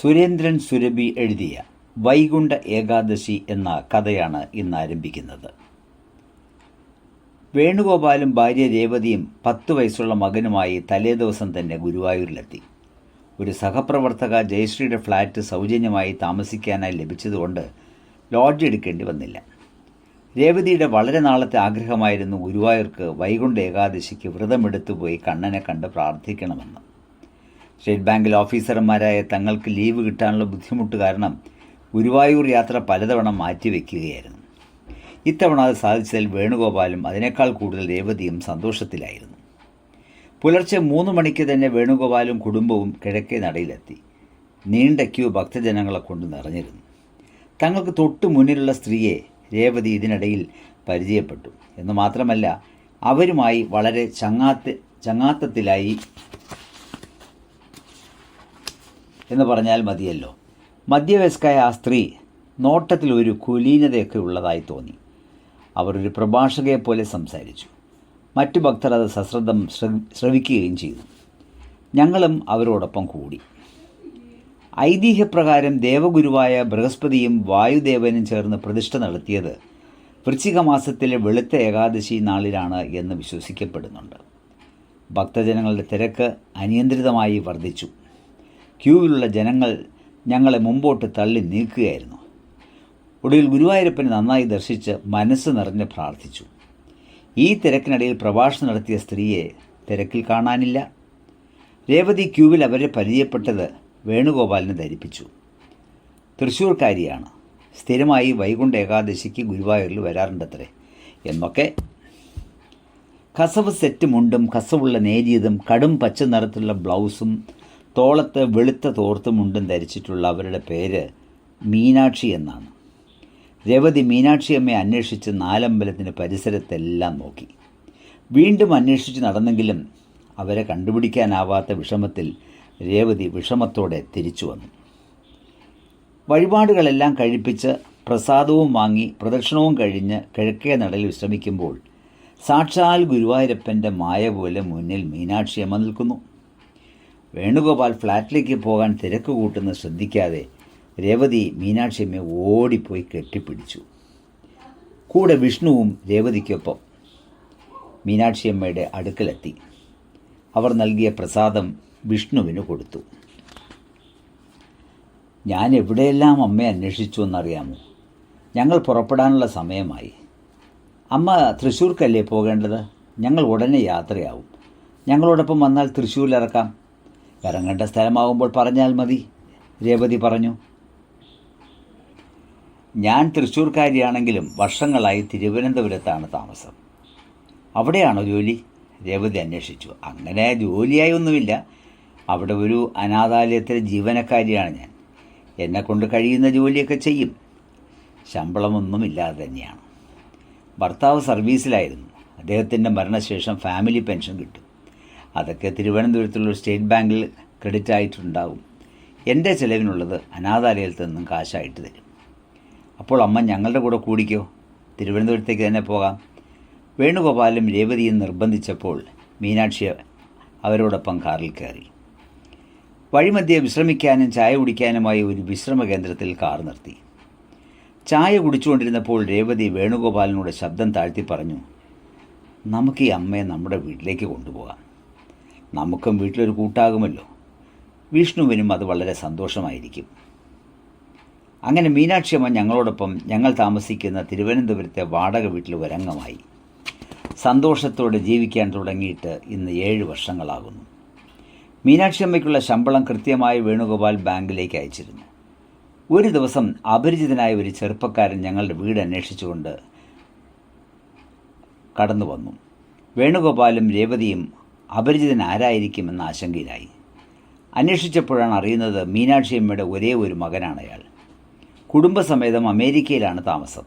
സുരേന്ദ്രൻ സുരഭി എഴുതിയ വൈകുണ്ഠ ഏകാദശി എന്ന കഥയാണ് ഇന്ന് ആരംഭിക്കുന്നത്. വേണുഗോപാലും ഭാര്യ രേവതിയും പത്ത് വയസ്സുള്ള മകനുമായി തലേദിവസം തന്നെ ഗുരുവായൂരിലെത്തി. ഒരു സഹപ്രവർത്തക ജയശ്രീയുടെ ഫ്ലാറ്റ് സൗജന്യമായി താമസിക്കാനായി ലഭിച്ചതുകൊണ്ട് ലോഡ്ജ് എടുക്കേണ്ടി വന്നില്ല. രേവതിയുടെ വളരെ നാളത്തെ ആഗ്രഹമായിരുന്നു ഗുരുവായൂർക്ക് വൈകുണ്ഠ ഏകാദശിക്ക് വ്രതമെടുത്തു പോയി കണ്ണനെ കണ്ട് പ്രാർത്ഥിക്കണമെന്ന്. സ്റ്റേറ്റ് ബാങ്കിൽ ഓഫീസർമാരായ തങ്ങൾക്ക് ലീവ് കിട്ടാനുള്ള ബുദ്ധിമുട്ട് കാരണം ഗുരുവായൂർ യാത്ര പലതവണ മാറ്റിവെക്കുകയായിരുന്നു. ഇത്തവണ അത് സാധിച്ചതിൽ വേണുഗോപാലും അതിനേക്കാൾ കൂടുതൽ രേവതിയും സന്തോഷത്തിലായിരുന്നു. പുലർച്ചെ മൂന്ന് മണിക്ക് തന്നെ വേണുഗോപാലും കുടുംബവും കിഴക്കേ നടയിലെത്തി. നീണ്ട ക്യൂ ഭക്തജനങ്ങളെ കൊണ്ട് നിറഞ്ഞിരുന്നു. തങ്ങൾക്ക് തൊട്ടു മുന്നിലുള്ള സ്ത്രീയെ രേവതി ഇതിനിടയിൽ പരിചയപ്പെട്ടു. എന്ന് മാത്രമല്ല അവരുമായി വളരെ ചങ്ങാത്ത ചങ്ങാത്തത്തിലായി എന്ന് പറഞ്ഞാൽ മതിയല്ലോ. മധ്യവയസ്കായ ആ സ്ത്രീ നോട്ടത്തിൽ ഒരു കുലീനതയൊക്കെ ഉള്ളതായി തോന്നി. അവർ ഒരു പ്രഭാഷകയെ പോലെ സംസാരിച്ചു. മറ്റു ഭക്തർ അത് സശ്രദ്ധം ശ്രവിക്കുകയും ചെയ്തു. ഞങ്ങളും അവരോടൊപ്പം കൂടി. ഐതിഹ്യപ്രകാരം ദേവഗുരുവായ ബൃഹസ്പതിയും വായുദേവനും ചേർന്ന് പ്രതിഷ്ഠ നടത്തിയത് വൃശ്ചിക മാസത്തിലെ വെളുത്ത ഏകാദശി നാളിലാണ് എന്ന് വിശ്വസിക്കപ്പെടുന്നുണ്ട്. ഭക്തജനങ്ങളുടെ തിരക്ക് അനിയന്ത്രിതമായി വർദ്ധിച്ചു. ക്യൂവിലുള്ള ജനങ്ങൾ ഞങ്ങളെ മുമ്പോട്ട് തള്ളി നീക്കുകയായിരുന്നു. ഒടുവിൽ ഗുരുവായൂരപ്പനെ നന്നായി ദർശിച്ച് മനസ്സ് നിറഞ്ഞ് പ്രാർത്ഥിച്ചു. ഈ തിരക്കിനിടയിൽ പ്രഭാഷണം നടത്തിയ സ്ത്രീയെ തിരക്കിൽ കാണാനില്ല. രേവതി ക്യൂവിൽ അവരെ പരിചയപ്പെട്ടത് വേണുഗോപാലിനെ ധരിപ്പിച്ചു. തൃശ്ശൂർക്കാരിയാണ്. സ്ഥിരമായി വൈകുണ്ഠ ഏകാദശിക്ക് ഗുരുവായൂരിൽ വരാറുണ്ടത്രേ. എന്നൊക്കെ. കസവ് സെറ്റ് മുണ്ടും കസവുള്ള നേരിയതും കടും പച്ച നിറത്തിലുള്ള ബ്ലൗസും തോളത്ത് വെളുത്ത തോർത്ത് മുണ്ടും ധരിച്ചിട്ടുള്ള അവരുടെ പേര് മീനാക്ഷി എന്നാണ്. രവതി മീനാക്ഷിയമ്മയെ അന്വേഷിച്ച് നാലമ്പലത്തിന്റെ പരിസരത്തെല്ലാം നോക്കി. വീണ്ടും അന്വേഷിച്ച് നടന്നെങ്കിലും അവരെ കണ്ടുപിടിക്കാനാവാത്ത വിഷമത്തിൽ രേവതി വിഷമത്തോടെ തിരിച്ചു വന്നു. വഴിപാടുകളെല്ലാം കഴിപ്പിച്ച് പ്രസാദവും വാങ്ങി പ്രദക്ഷിണവും കഴിഞ്ഞ് കിഴക്കേ നടയിൽ വിശ്രമിക്കുമ്പോൾ സാക്ഷാൽ ഗുരുവായൂരപ്പന്റെ മായ പോലെ മുന്നിൽ മീനാക്ഷിയമ്മ നിൽക്കുന്നു. വേണുഗോപാൽ ഫ്ലാറ്റിലേക്ക് പോകാൻ തിരക്ക് കൂട്ടുന്നത് ശ്രദ്ധിക്കാതെ രേവതി മീനാക്ഷിയമ്മയെ ഓടിപ്പോയി കെട്ടിപ്പിടിച്ചു. കൂടെ വിഷ്ണുവും രേവതിക്കൊപ്പം മീനാക്ഷിയമ്മയുടെ അടുക്കലെത്തി. അവർ നൽകിയ പ്രസാദം വിഷ്ണുവിന് കൊടുത്തു. ഞാൻ എവിടെയെല്ലാം അമ്മയെ അന്വേഷിച്ചു എന്നറിയാമോ? ഞങ്ങൾ പുറപ്പെടാനുള്ള സമയമായി. അമ്മ തൃശ്ശൂർക്കല്ലേ പോകേണ്ടത്? ഞങ്ങൾ ഉടനെ യാത്രയാവും. ഞങ്ങളോടൊപ്പം വന്നാൽ തൃശ്ശൂരിൽ ഇറക്കാം ഇറങ്ങേണ്ട സ്ഥലമാകുമ്പോൾ പറഞ്ഞാൽ മതി. രേവതി പറഞ്ഞു ഞാൻ തൃശ്ശൂർക്കാരിയാണെങ്കിലും വർഷങ്ങളായി തിരുവനന്തപുരത്താണ് താമസം. അവിടെയാണോ ജോലി? രേവതി അന്വേഷിച്ചു. അങ്ങനെ ജോലിയായി ഒന്നുമില്ല. അവിടെ ഒരു അനാഥാലയത്തിലെ ജീവനക്കാരിയാണ് ഞാൻ. എന്നെക്കൊണ്ട് കഴിയുന്ന ജോലിയൊക്കെ ചെയ്യും. ശമ്പളമൊന്നുമില്ലാതെ തന്നെയാണ്. ഭർത്താവ് സർവീസിലായിരുന്നു. അദ്ദേഹത്തിന്റെ മരണശേഷം ഫാമിലി പെൻഷൻ കിട്ടും. അതൊക്കെ തിരുവനന്തപുരത്തുള്ള സ്റ്റേറ്റ് ബാങ്കിൽ ക്രെഡിറ്റ് ആയിട്ടുണ്ടാവും. എന്റെ ചിലവിനുള്ളത് അനാഥാലയത്തിൽ നിന്നും കാശായിട്ട് തരും. അപ്പോൾ അമ്മ ഞങ്ങളുടെ കൂടെ കൂടിക്കോ? തിരുവനന്തപുരത്തേക്ക് തന്നെ പോകാം. വേണുഗോപാലും രേവതിയും നിർബന്ധിച്ചപ്പോൾ മീനാക്ഷി അവരോടൊപ്പം കാറിൽ കയറി. വഴിമധ്യേ വിശ്രമിക്കാനും ചായ കുടിക്കാനുമായി ഒരു വിശ്രമ കേന്ദ്രത്തിൽ കാർ നിർത്തി. ചായ കുടിച്ചുകൊണ്ടിരുന്നപ്പോൾ രേവതി വേണുഗോപാലിനോട് ശബ്ദം താഴ്ത്തി പറഞ്ഞു നമുക്ക് ഈ അമ്മയെ നമ്മുടെ വീട്ടിലേക്ക് കൊണ്ടുപോകാം. നമുക്കും വീട്ടിലൊരു കൂട്ടാകുമല്ലോ. വിഷ്ണുവിനും അത് വളരെ സന്തോഷമായിരിക്കും. അങ്ങനെ മീനാക്ഷിയമ്മ ഞങ്ങളോടൊപ്പം ഞങ്ങൾ താമസിക്കുന്ന തിരുവനന്തപുരത്തെ വാടക വീട്ടിൽ ഒരംഗമായി. സന്തോഷത്തോടെ ജീവിക്കാൻ തുടങ്ങിയിട്ട് ഇന്ന് ഏഴ് വർഷങ്ങളാകുന്നു. മീനാക്ഷിയമ്മയ്ക്കുള്ള ശമ്പളം കൃത്യമായി വേണുഗോപാൽ ബാങ്കിലേക്ക് അയച്ചിരുന്നു. ഒരു ദിവസം അപരിചിതനായ ഒരു ചെറുപ്പക്കാരൻ ഞങ്ങളുടെ വീട് അന്വേഷിച്ചുകൊണ്ട് കടന്നു വന്നു വേണുഗോപാലും രേവതിയും അപരിചിതൻ ആരായിരിക്കുമെന്ന ആശങ്കയിലായി. അന്വേഷിച്ചപ്പോഴാണ് അറിയുന്നത് മീനാക്ഷി അമ്മയുടെ ഒരേ ഒരു മകനാണ് അയാൾ. കുടുംബസമേതം അമേരിക്കയിലാണ് താമസം.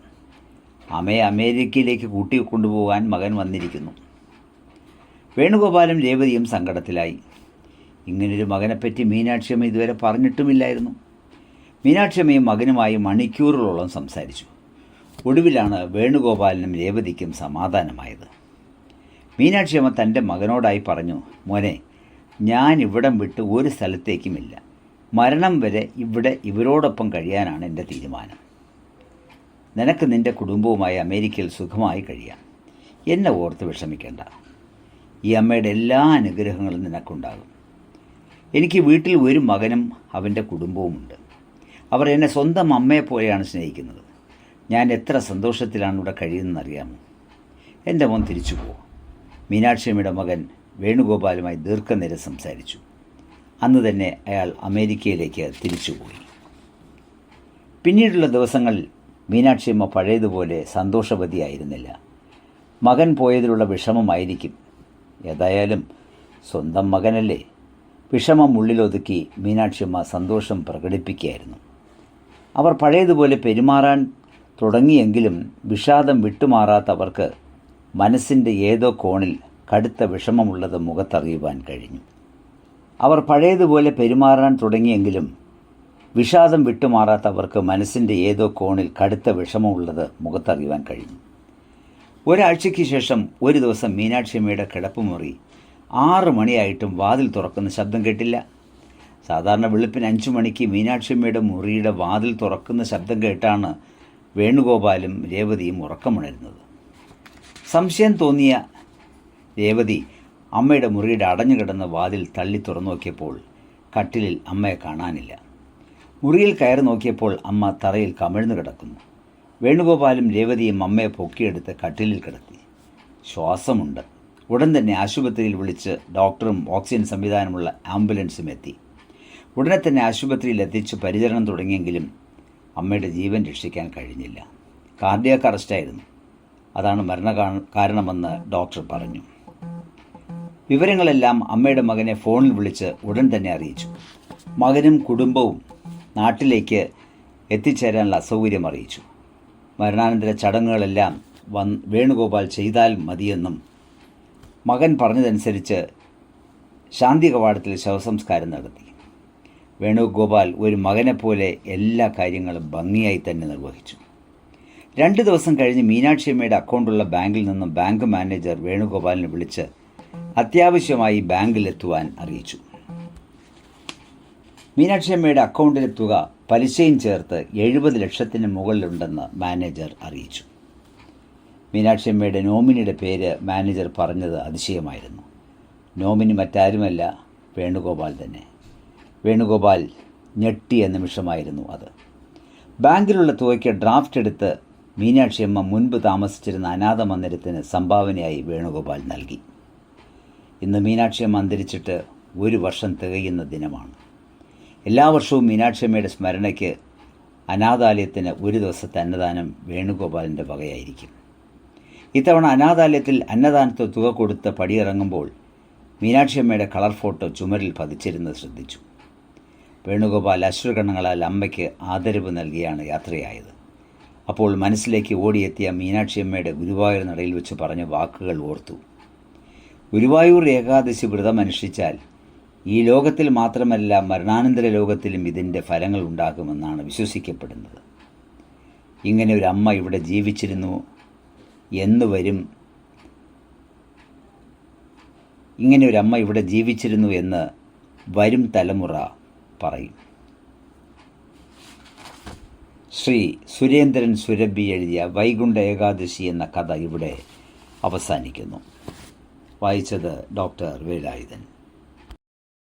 അമ്മയെ അമേരിക്കയിലേക്ക് കൂട്ടി കൊണ്ടുപോകാൻ മകൻ വന്നിരിക്കുന്നു. വേണുഗോപാലും രേവതിയും സങ്കടത്തിലായി. ഇങ്ങനൊരു മകനെപ്പറ്റി മീനാക്ഷിയമ്മ ഇതുവരെ പറഞ്ഞിട്ടുമില്ലായിരുന്നു. മീനാക്ഷിയമ്മയും മകനുമായി മണിക്കൂറുകളോളം സംസാരിച്ചു. ഒടുവിലാണ് വേണുഗോപാലിനും രേവതിക്കും സമാധാനമായത്. മീനാക്ഷിയമ്മ തന്റെ മകനോടായി പറഞ്ഞു മോനെ ഞാൻ ഇവിടം വിട്ട് ഒരു സ്ഥലത്തേക്കുമില്ല. മരണം വരെ ഇവിടെ ഇവരോടൊപ്പം കഴിയാനാണ് എന്റെ തീരുമാനം. നിനക്ക് നിന്റെ കുടുംബവുമായി അമേരിക്കയിൽ സുഖമായി കഴിയാം. എന്നെ ഓർത്ത് വിഷമിക്കേണ്ട. ഈ അമ്മയുടെ എല്ലാ അനുഗ്രഹങ്ങളും നിനക്കുണ്ടാകും. എനിക്ക് വീട്ടിൽ ഒരു മകനും അവന്റെ കുടുംബവുമുണ്ട്. അവർ എന്നെ സ്വന്തം അമ്മയെപ്പോലെയാണ് സ്നേഹിക്കുന്നത്. ഞാൻ എത്ര സന്തോഷത്തിലാണ് ഇവിടെ കഴിയുന്നതെന്നറിയാമോ? എന്റെ മോൻ തിരിച്ചു പോകും മീനാക്ഷിയമ്മയുടെ മകൻ വേണുഗോപാലുമായി ദീർഘനേരം സംസാരിച്ചു. അന്ന് തന്നെ അയാൾ അമേരിക്കയിലേക്ക് തിരിച്ചുപോയി. പിന്നീടുള്ള ദിവസങ്ങളിൽ മീനാക്ഷിയമ്മ പഴയതുപോലെ സന്തോഷവതിയായിരുന്നില്ല. മകൻ പോയതിലുള്ള വിഷമമായിരിക്കും. ഏതായാലും സ്വന്തം മകനല്ലേ? വിഷമം ഉള്ളിലൊതുക്കി മീനാക്ഷിയമ്മ സന്തോഷം പ്രകടിപ്പിക്കുകയായിരുന്നു. അവർ പഴയതുപോലെ പെരുമാറാൻ തുടങ്ങിയെങ്കിലും വിഷാദം വിട്ടുമാറാത്തവർക്ക് മനസ്സിന്റെ ഏതോ കോണിൽ കടുത്ത വിഷമമുള്ളത് മുഖത്തറിയുവാൻ കഴിഞ്ഞു. അവർ പഴയതുപോലെ പെരുമാറാൻ തുടങ്ങിയെങ്കിലും വിഷാദം വിട്ടുമാറാത്തവർക്ക് മനസ്സിന്റെ ഏതോ കോണിൽ കടുത്ത വിഷമമുള്ളത് മുഖത്തറിയുവാൻ കഴിഞ്ഞു. ഒരാഴ്ചയ്ക്ക് ശേഷം ഒരു ദിവസം മീനാക്ഷിയമ്മയുടെ കിടപ്പുമുറി ആറ് മണിയായിട്ടും വാതിൽ തുറക്കുന്ന ശബ്ദം കേട്ടില്ല. സാധാരണ വെളുപ്പിന് അഞ്ചു മണിക്ക് മീനാക്ഷിയമ്മയുടെ മുറിയുടെ വാതിൽ തുറക്കുന്ന ശബ്ദം കേട്ടാണ് വേണുഗോപാലും രേവതിയും ഉറക്കമുണരുന്നത്. സംശയം തോന്നിയ രേവതി അമ്മയുടെ മുറിയുടെ അടഞ്ഞു കിടന്ന വാതിൽ തള്ളി തുറന്നു നോക്കിയപ്പോൾ കട്ടിലിൽ അമ്മയെ കാണാനില്ല. മുറിയിൽ കയറി നോക്കിയപ്പോൾ അമ്മ തറയിൽ കമിഴ്ന്നു കിടക്കുന്നു. വേണുഗോപാലും രേവതിയും അമ്മയെ പൊക്കിയെടുത്ത് കട്ടിലിൽ കിടത്തി. ശ്വാസമുണ്ട്. ഉടൻ തന്നെ ആശുപത്രിയിൽ വിളിച്ച് ഡോക്ടറും ഓക്സിജൻ സംവിധാനമുള്ള ആംബുലൻസും എത്തി. ഉടനെ തന്നെ ആശുപത്രിയിൽ എത്തിച്ച് പരിചരണം തുടങ്ങിയെങ്കിലും അമ്മയുടെ ജീവൻ രക്ഷിക്കാൻ കഴിഞ്ഞില്ല. കാർഡിയാക്ക് അറസ്റ്റായിരുന്നു. അതാണ് മരണ കാരണമെന്ന് ഡോക്ടർ പറഞ്ഞു. വിവരങ്ങളെല്ലാം അമ്മയുടെ മകനെ ഫോണിൽ വിളിച്ച് ഉടൻ തന്നെ അറിയിച്ചു. മകനും കുടുംബവും നാട്ടിലേക്ക് എത്തിച്ചേരാനുള്ള അസൗകര്യം അറിയിച്ചു. മരണാനന്തര ചടങ്ങുകളെല്ലാം വൻ വേണുഗോപാൽ ചെയ്താൽ മതിയെന്നും മകൻ പറഞ്ഞതനുസരിച്ച് ശാന്തി കവാടത്തിൽ ശവസംസ്കാരം നടത്തി. വേണുഗോപാൽ ഒരു മകനെപ്പോലെ എല്ലാ കാര്യങ്ങളും ഭംഗിയായി തന്നെ നിർവഹിച്ചു. രണ്ട് ദിവസം കഴിഞ്ഞ് മീനാക്ഷി അമ്മയുടെ അക്കൗണ്ടുള്ള ബാങ്കിൽ നിന്നും ബാങ്ക് മാനേജർ വേണുഗോപാലിനെ വിളിച്ച് അത്യാവശ്യമായി ബാങ്കിലെത്തുവാൻ അറിയിച്ചു. മീനാക്ഷി അമ്മയുടെ അക്കൗണ്ടിലെ തുക പലിശയും ചേർത്ത് എഴുപത് ലക്ഷത്തിന് മുകളിലുണ്ടെന്ന് മാനേജർ അറിയിച്ചു. മീനാക്ഷി അമ്മയുടെ നോമിനിയുടെ പേര് മാനേജർ പറഞ്ഞത് അതിശയമായിരുന്നു. നോമിനി മറ്റാരുമല്ല വേണുഗോപാൽ തന്നെ. വേണുഗോപാൽ ഞെട്ടിയ നിമിഷമായിരുന്നു അത്. ബാങ്കിലുള്ള തുകയ്ക്ക് ഡ്രാഫ്റ്റ് എടുത്ത് മീനാക്ഷിയമ്മ മുൻപ് താമസിച്ചിരുന്ന അനാഥ മന്ദിരത്തിന് സംഭാവനയായി വേണുഗോപാൽ നൽകി. ഇന്ന് മീനാക്ഷിയമ്മ അന്തരിച്ചിട്ട് ഒരു വർഷം തികയുന്ന ദിനമാണ്. എല്ലാ വർഷവും മീനാക്ഷിയമ്മയുടെ സ്മരണയ്ക്ക് അനാഥാലയത്തിന് ഒരു ദിവസത്തെ അന്നദാനം വേണുഗോപാലിന്റെ വകയായിരിക്കും. ഇത്തവണ അനാഥാലയത്തിൽ അന്നദാനത്തെ തുക കൊടുത്ത് പടിയിറങ്ങുമ്പോൾ മീനാക്ഷിയമ്മയുടെ കളർ ഫോട്ടോ ചുമരിൽ പതിച്ചിരുന്നത് ശ്രദ്ധിച്ചു. വേണുഗോപാൽ അശ്രുഗണങ്ങളാൽ അമ്മയ്ക്ക് ആദരവ് നൽകിയാണ് യാത്രയായത്. അപ്പോൾ മനസ്സിലേക്ക് ഓടിയെത്തിയ മീനാക്ഷിയമ്മയുടെ ഗുരുവായൂർ നടയിൽ വെച്ച് പറഞ്ഞ വാക്കുകൾ ഓർത്തു. ഗുരുവായൂർ ഏകാദശി വ്രതം അനുഷ്ഠിച്ചാൽ ഈ ലോകത്തിൽ മാത്രമല്ല മരണാനന്തര ലോകത്തിലും ഇതിന്റെ ഫലങ്ങൾ ഉണ്ടാകുമെന്നാണ് വിശ്വസിക്കപ്പെടുന്നത്. ഇങ്ങനെ ഒരു അമ്മ ഇവിടെ ജീവിച്ചിരുന്നു. എന്ന് വരും. ഇങ്ങനെ ഒരു അമ്മ ഇവിടെ ജീവിച്ചിരുന്നു എന്ന് വരും തലമുറ പറയും. ശ്രീ സുരേന്ദ്രൻ സുരഭി എഴുതിയ വൈകുണ്ഠ ഏകാദശി എന്ന കഥ ഇവിടെ അവസാനിക്കുന്നു. വായിച്ചത് ഡോക്ടർ വേലായുധൻ.